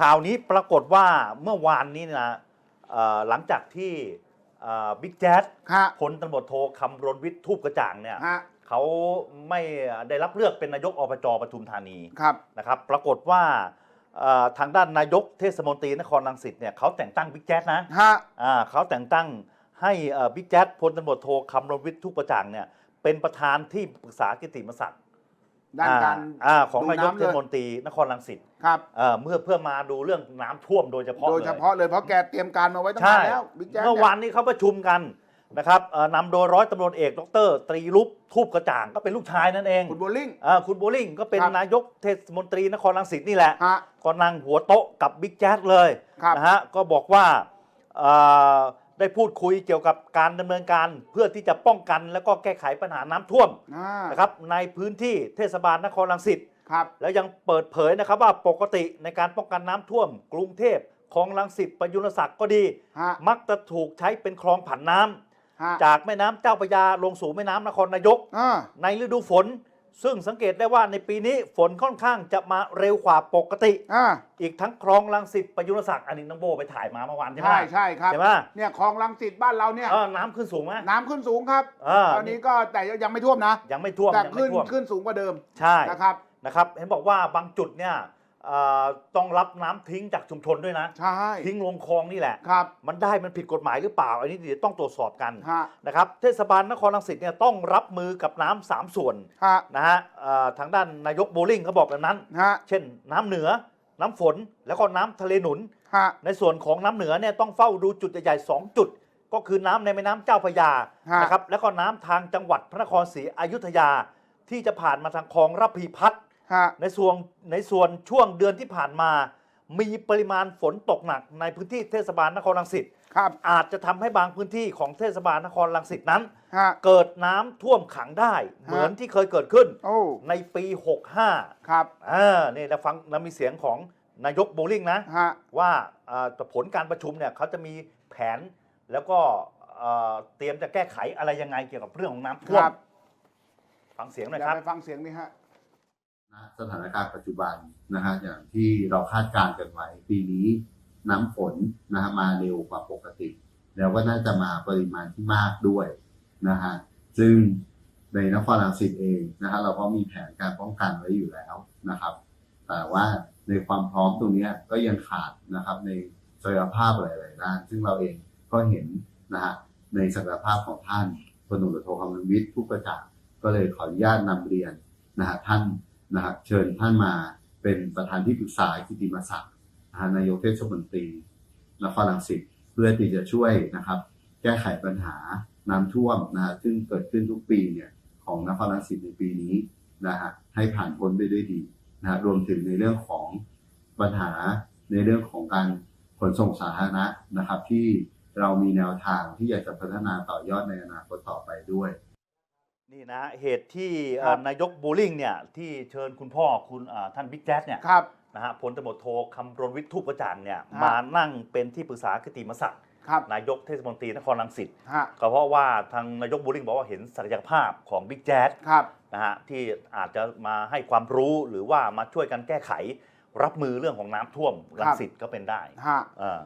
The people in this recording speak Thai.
ข่าวนี้ปรากฏว่าเมื่อวานนี้นะเอ่อหลังจากที่เอ่อบิ๊กแจ๊ดฮะพลตำรวจโทคำรณวิทย์ทูปกระจ่างเนี่ยฮะเขาไม่ได้รับเลือกเป็นนายกอบจปทุมธานีครับ นะครับ ปรากฏว่าเอ่อทางด้านนายกเทศมนตรีนครรังสิตเนี่ยเขาแต่งตั้งบิ๊กแจ๊ดนะฮะ อ่าเขาแต่งตั้งให้เอ่อบิ๊กแจ๊ดพลตำรวจโทคำรณวิทย์ทูปกระจ่างเนี่ยเป็นประธานที่ปรึกษากิตติมศักดิ์ ด้านการอ่าของดูนายกน้ำเทเลยศมนตรีนครรังสิตครับเอ่อเมื่อเพื่อมาดูเรื่องน้ำท่วมโดยเฉพาะโดยเลเฉยพาะเลยเพราะแกเตรียมการมาไว้ตั้งใช่นานแล้วบิ๊กแจ๊สเมื่อเนี่วายนนี้เขาประชุมกันนะครับเอ่อนำโดยร้อยตำรวจเอกดรตรีรุปทูปกระจ่างก็เป็นลูกชายนั่นเอง คุณโบลิ่งอ่าคุณโบลิ่งก็เป็นครับนายกเทศมนตรีนครรังสิตนี่แหละฮะก็นั่งหัวโต๊ะกับบิ๊กแจ๊ดเลยครับนะฮะก็บอกว่าเอ่อ ได้พูดคุยเกี่ยวกับการดำเนินการเพื่อที่จะป้องกันแล้วก็แก้ไขปัญหาน้ำท่วมอ่านะครับในพื้นที่เทศบาลนครรังสิต ครับแล้วยังเปิดเผยนะครับว่าปกติในการป้องกันน้ำท่วม กรุงเทพคลองรังสิตประยุรศักดิ์ก็ดี ฮะมักจะถูกใช้เป็นคลองผันน้ำฮะจากแม่น้ำเจ้าพระยาลงสู่แม่น้ำนครนายก อ่าในฤดูฝน ซึ่งสังเกตได้ว่าในปีนี้ฝนค่อนข้างจะมาเร็วกว่าปกติ อ่าอีกทั้งคลองรังสิตประยุรศักดิ์อันนี้น้องโบไปถ่ายมาเมื่อวานใช่ไหม ใช่ใช่ครับใช่ไหมเนี่ยคลองลังสิตบ้านเราเนี่ย เออน้ำขึ้นสูงไหม น้ำขึ้นสูงครับเออตอนนี้ก็แต่ยังไม่ท่วมนะยังไม่ท่วมแต่ยังไม่ขึ้นท่วมขึ้นสูงกว่าเดิมใช่นะครับนะครับ เห็นบอกว่าบางจุดเนี่ยเอ่อต้องรับน้ำทิ้งจากชุมชนด้วยนะ ใช่ทิ้งลงคลองนี่แหละ ครับมันได้มันผิดกฎหมายหรือเปล่า อันนี้เดี๋ยวต้องตรวจสอบกันฮะนะครับเทศบาลนครรังสิตเนี่ยต้องรับมือกับน้ำสามส่วนฮะนะฮะเอ่อทางด้านนายกโบลิ่งเขาบอกแบบนั้น ฮะเช่น น้ำเหนือ น้ำฝนแล้วก็น้ำทะเลหนุน ฮะ ในส่วนของน้ำเหนือเนี่ยต้องเฝ้าดูจุดใหญ่ๆสองจุด ก็คือน้ำในแม่น้ำเจ้าพระยาฮะ นะครับแล้วก็น้ำทางจังหวัดพระนครศรีอยุธยา ที่จะผ่านมาทางคลองระพีพัฒน์ ฮะในส่วนในส่วนช่วงเดือนที่ผ่านมา มีปริมาณฝนตกหนักในพื้นที่เทศบาลนครรังสิตครับอาจจะทำให้บางพื้นที่ของเทศบาลนครรังสิตนั้นฮะเกิดน้ำท่วมขังได้ เหมือนที่เคยเกิดขึ้นโอ้ในปี 65 ครับอ่านี่เราฟังเรามีเสียงของนายกโบลิ่งนะฮะว่าอ่าผลการประชุมเนี่ยเขาจะมีแผนแล้วก็เอ่อเตรียมจะแก้ไขอะไรยังไงเกี่ยวกับเรื่องของน้ำท่วมครับฟังเสียงหน่อยเดี๋ยครัวบไปฟังเสียงนี่ฮะณ สถานการณ์ปัจจุบันนะฮะอย่างที่เราคาดการณ์กันไว้ ปีนี้น้ำฝนนะฮะมาเร็วกว่าปกติ แล้วก็น่าจะมาปริมาณที่มากด้วยนะฮะซึ่งในนครรังสิตเองนะฮะเราก็มีแผนการป้องกันไว้อยู่แล้วนะครับ แต่ว่าในความพร้อมตรงนี้ก็ยังขาดนะครับ ในศักยภาพหลาย ๆ ด้าน ซึ่งเราเองก็เห็นนะฮะในศักยภาพของท่านพลตำรวจโทคำนึงวิทย์ผู้ประจักษ์ก็เลยขออนุญาตนำเรียนนะฮะท่าน นะครับเชิญท่านมาเป็นประธานที่ปรึกษากิติมศักดิ์นะฮะนายกเทศมนตรีนครรังสิตเพื่อที่จะช่วยนะครับ แก้ไขปัญหาน้ำท่วมนะฮะซึ่งเกิดขึ้นทุกปีเนี่ยของนครรังสิตในปีนี้นะฮะให้ผ่านพ้นไปด้วยดีนะฮะรวมถึงในเรื่องของปัญหาในเรื่องของการขนส่งสาธารณะนะครับ ที่เรามีแนวทางที่อยากจะพัฒนาต่อยอดในอนาคตต่อไปด้วย นี่นะเหตุที่เอ่อครับ นายกบูลิงเนี่ยที่เชิญคุณพ่อคุณอ่าท่านบิ๊กแจ๊สเนี่ยครับ นะฮะพลตำรวจโทคำรณวิทย์ทูปกระจ่างเนี่ยฮะมานั่งเป็นที่ปรึกษากิตติมศักดิ์ครับนายกเทศมนตรีนครรังสิตฮะก็เพราะว่าทางนายกบูลิงบอกว่าเห็นศักยภาพของบิ๊กแจ๊สครับ นะฮะที่อาจจะมาให้ความรู้หรือว่ามาช่วยกันแก้ไข รับมือเรื่องของน้ำท่วมรังสิตก็เป็นได้ฮะ เออ